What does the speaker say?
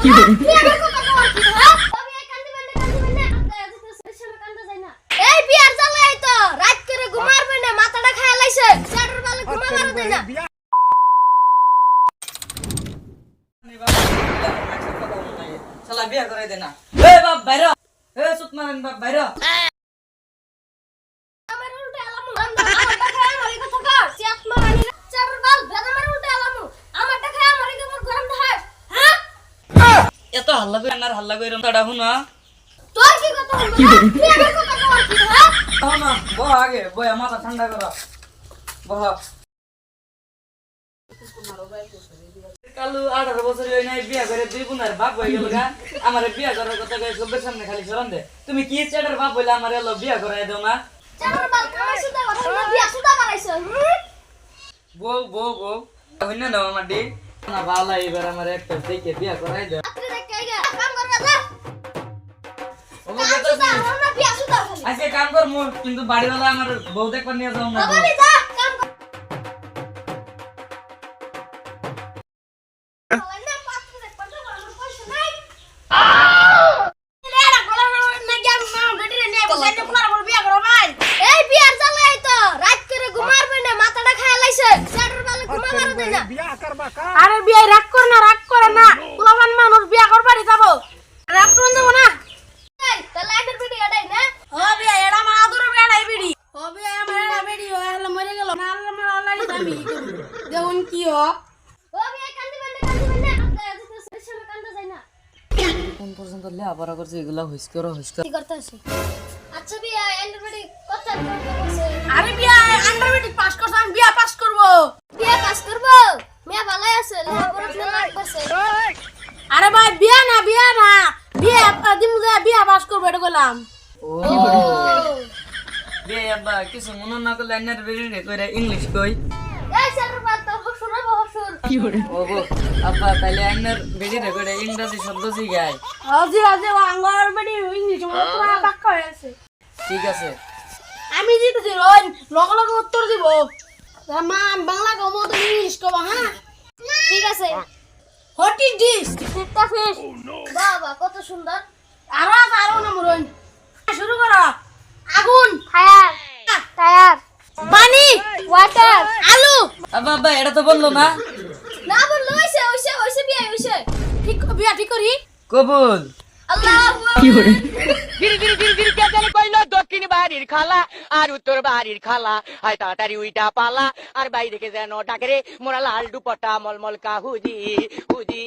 কি হ্যাঁ? বালে শালা বিয়া করাই দে না। এ বাপ বাইরে এ সুত মারেন বাপ বাইরে আমার উল্টা আলামু আমারটা খায় আমার এই কথা কর চাপ মারানি চাটার বাল ভেদা মার উল্টা আলামু আমারটা খায় আমার এই কথা গরম দেখাস হ্যাঁ এত হাল্লা করে আর হাল্লা করে তাড়া হুনা তোর কি কথা বলব না বিয়ের কথা কি হ্যাঁ? না বহ আগে বয় মাথা ঠান্ডা করো। বহ। কালু আঠারো বছর হই নাই বিয়া করে দুই বোনের বাপ হয়ে গেল গা আমার বিয়া করার কথা কয়ে সবের সামনে খালি সরম দে। তুমি কি চেটার বাপ বলে আমার এলো বিয়া করাই দাও না না বউ বউ বউ। হইনা দাও আমার ডি। না ভালো এবার আমার একটা দেখে বিয়া করাই দাও। আজকে কাম কর মোর কিন্তু বাড়িওয়ালা আমার বউ দেখবার নিয়ে যাও না। বাবালি যা কাম কর। না পাত্র দেখ পাত্র আমার পয়সা নাই লেড়া কলা না জ্ঞান না বেটি রে নে বসাই দে ফুলার বল বিয়া করো ভাই এই বিয়ার জ্বালাই তো রাত করে ঘুমারবে না মাথাটা খায় লাইছে চাটার বালে ঘুমা মারা দেয় না আরে বিয়ে রাগ কর না রাগ করে না পোলাপান মানুষ বিয়া করবারই যাব রাগ করুন যাব না এই তাহলে আইনের বেটি এটাই না ও বিয়া এরা মা আদর বেড়াই বিড়ি ও বিয়া আমার এরা বেড়ি ও না আল্লাহ মার আল্লাহ আমি দেখুন কি ও। বিয়া কান্দি বেনে কান্দি বেনে সব কান্দা যায় না। কোন পর্যন্ত লেখাপড়া করছে এগুলা হুইস করো হুইস করো। করতে আসি আচ্ছা বিয়া আইনের কত আরে বিয়া আন্ডার পাস করছ আমি বিয়া পাস করব। বিয়া কাজ করব? মেয়ে ভালোই আছে লেখাপড়া লাগতেছে আরে ভাই বিয়া না বিয়া না। বিয়া দিন বিয়া পাস করব এটা বললাম ও। বে আব্বা কিছু মনে না করলে আইনার বেরিয়ে কইরা ইংলিশ কই আব্বা তাইলে আইনার বেরিয়ে কইরা ইংরেজি শব্দ শিখায় আজি আজি আঙ্গার বেটি ইংলিশ পুরা বাক্য হয়ে? আছে ঠিক আছে। আমি জিতেছি রোজ লগে লগে উত্তর দিব। মা বাংলা কমো তুমি ইংলিশ কমো হ্যাঁ? ঠিক আছে। হোয়াট ইজ দিস একটা ফিশ বাবা কত সুন্দর। আরও আরও না আব্বা আব্বা এটা তো বলল না। না বলল ওইসে ওইসে ওইসে বিয়া ওইসে। ঠিক বিয়া ঠিক করি? কবুল। আল্লাহু কি করে? গিরি গিরি গিরি গিরি কে জানি কইলো দক্ষিণ বাড়ির খালা আর উত্তর বাড়ির খালা। হয় তাড়াতাড়ি উইটা পালা আর বাই দেখে যেন ডাকে রে মোরা লাল দুপটা মলমল কাহুজি হুজি।